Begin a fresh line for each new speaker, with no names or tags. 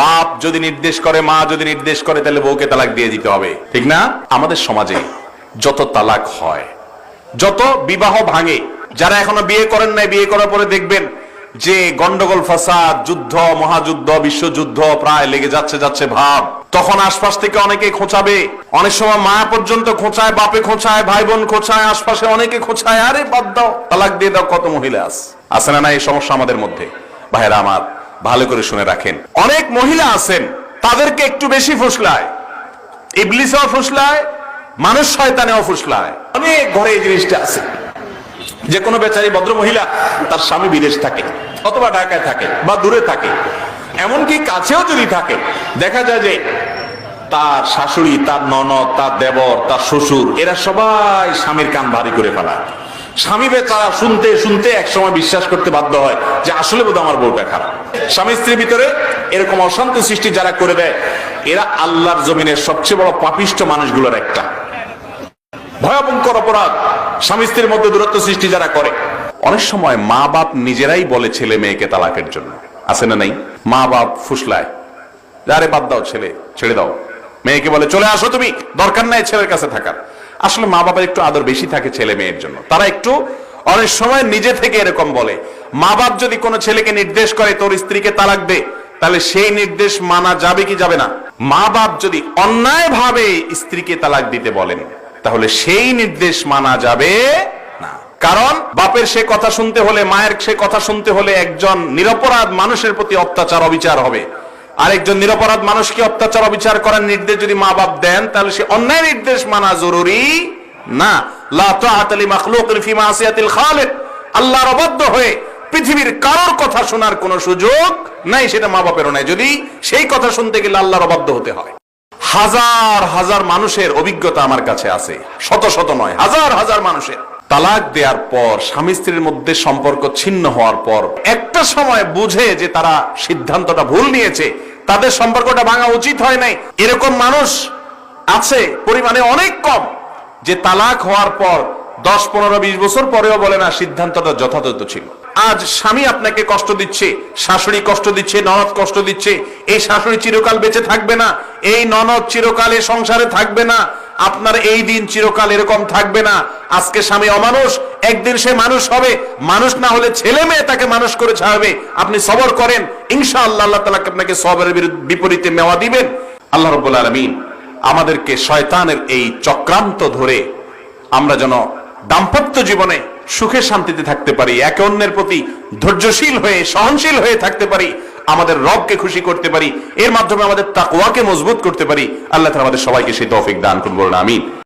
বাপ যদি নির্দেশ করে, মা যদি নির্দেশ করে, তাহলে বউকে তালাক দিয়ে দিতে হবে। ঠিক না? আমাদের সমাজে যত তালাক হয়, যত বিবাহ ভাঙে, যারা এখনও বিয়ে করেন নাই, বিয়ে করার পরে দেখবেন যে গন্ডগোল, ফাসাদ, যুদ্ধ, মহাযুদ্ধ, বিশ্বযুদ্ধ প্রায় লেগে যাচ্ছে যাচ্ছে ভাব। তখন আশপাশ থেকে অনেকে খোঁচাবে। অনেক সময় মা পর্যন্ত খোঁচায়, বাপে খোঁচায়, ভাই বোন খোঁচায়, আশপাশে অনেকে খোঁচায়। আরে বাদ দাও, তালাক দিয়ে দাও, কত মহিলা আছে না না, এই সমস্যা আমাদের মধ্যে। ভাইরা আমার ভালো করে শুনে রাখেন। অনেক মহিলা আছেন, তাদেরকে একটু বেশি ফুসলায়। ইবলিসও ফুসলায়, মানুষ শয়তানেও ফুসলায়। অনেক ঘরে এই জিনিসটা আছে। যে কোনো বেচারি ভদ্র মহিলা তার স্বামী বিদেশ থাকে, অথবা ঢাকায় থাকে বা দূরে থাকে। এমনকি কাছেও যদি থাকে, দেখা যায় যে তার শাশুড়ি, তার ননদ, তার দেবর, তার শ্বশুর, এরা সবাই স্বামীর কান ভারী করে ফেলায়। স্বামী বেচারা শুনতে শুনতে একসময় বিশ্বাস করতে বাধ্য হয় যে আসলে বোধ আমার বউটা খারাপ। স্বামী স্ত্রীর ভিতরে এরকম অশান্তি সৃষ্টি যারা করে দেয়, এরা আল্লাহর জমিনের সবচেয়ে বড় পাপিষ্ট মানুষগুলোর একটা। ভয়াবঙ্কর অপরাধ স্বামী স্ত্রীর মধ্যে দূরত্ব সৃষ্টি যারা করে। অনেক সময় মা বাপ নিজেরাই বলে ছেলে মেয়েকে তালাকের জন্য। আছে না নাই? মা বাপ ফুসলায় আরে বাদ দাও ছেলে, ছেড়ে দাও। মেয়েকে বলে, চলে আসো তুমি, দরকার নাই ছেলের কাছে থাকার। আসলে মা বাবার একটু আদর বেশি থাকে ছেলে মেয়ের জন্য। তারা একটু অনেক সময় নিজে থেকে এরকম বলে। মা বাপ যদি কোনো ছেলেকে নির্দেশ করে, তোর স্ত্রীকে তালাক দে, তাহলে সেই নির্দেশ মানা যাবে কি যাবে না? মা বাপ যদি অন্যায় ভাবে স্ত্রীকে তালাক দিতে বলেন, তাহলে সেই নির্দেশ মানা যাবে না। কারণ বাপের সে কথা শুনতে হলে, মায়ের সে কথা শুনতে হলে একজন নিরপরাধ মানুষের প্রতি অত্যাচার, অবিচার হবে। আরেকজন নিরপরাধ মানুষকে অত্যাচার, অবিচার করার নির্দেশ যদি মা বাপ দেন, তাহলে সে অন্যায় নির্দেশ মানা জরুরি না। আল্লাহর অবাধ্য হয়ে পৃথিবীর কারোর কথা শোনার কোনো সুযোগ নাই, সেটা মা বাপেরও নাই। যদি সেই কথা শুনতে গেলে আল্লাহর অবাধ্য হতে হয়। হাজার হাজার মানুষের অভিজ্ঞতা আমার কাছে আছে। শত শত নয়, হাজার হাজার মানুষের। তালাক দেওয়ার পর, স্বামী স্ত্রীর মধ্যে সম্পর্ক ছিন্ন হওয়ার পর, একটা সময় বুঝে যে তারা সিদ্ধান্তটা ভুল নিয়েছে, তাদের সম্পর্কটা ভাঙা উচিত হয় নাই। এরকম মানুষ আছে, পরিমাণে অনেক কম। যে তালাক হওয়ার পর, দশ, পনেরো, বিশ বছর পরেও বলে না, সিদ্ধান্তটা যথাযথ ছিল। আজ স্বামী আপনাকে কষ্ট দিচ্ছে, শাশুড়ি কষ্ট দিচ্ছে, ননদ কষ্ট দিচ্ছে, এই শাশুড়ি চিরকাল বেঁচে থাকবে না, এই ননদ চিরকাল সংসারে থাকবে না, আপনার এই দিন চিরকাল এরকম থাকবে না, আজকে স্বামী অমানুষ, একদিন সে মানুষ হবে, মানুষ না হলে ছেলে মেয়ে তাকে মানুষ করে ছাড়বে, আপনি সবর করেন ইনশা আল্লাহ আল্লাহ তালা আপনাকে সবরের বিপরীতে মেওয়া দিবেন। আল্লাহ রব্বুল আলমিন আমাদেরকে শয়তানের এই চক্রান্ত ধরে আমরা যেন দাম্পত্য জীবনে সুখে শান্তিতে থাকতে পারি, একে অন্যের প্রতি ধৈর্যশীল হয়ে, সহনশীল হয়ে থাকতে পারি, আমাদের রবকে খুশি করতে পারি, এর মাধ্যমে আমাদের তাকওয়াকে মজবুত করতে পারি, আল্লাহ তাআলা আমাদের সবাইকে সেই তফিক দান করুন, বলুন, আমিন।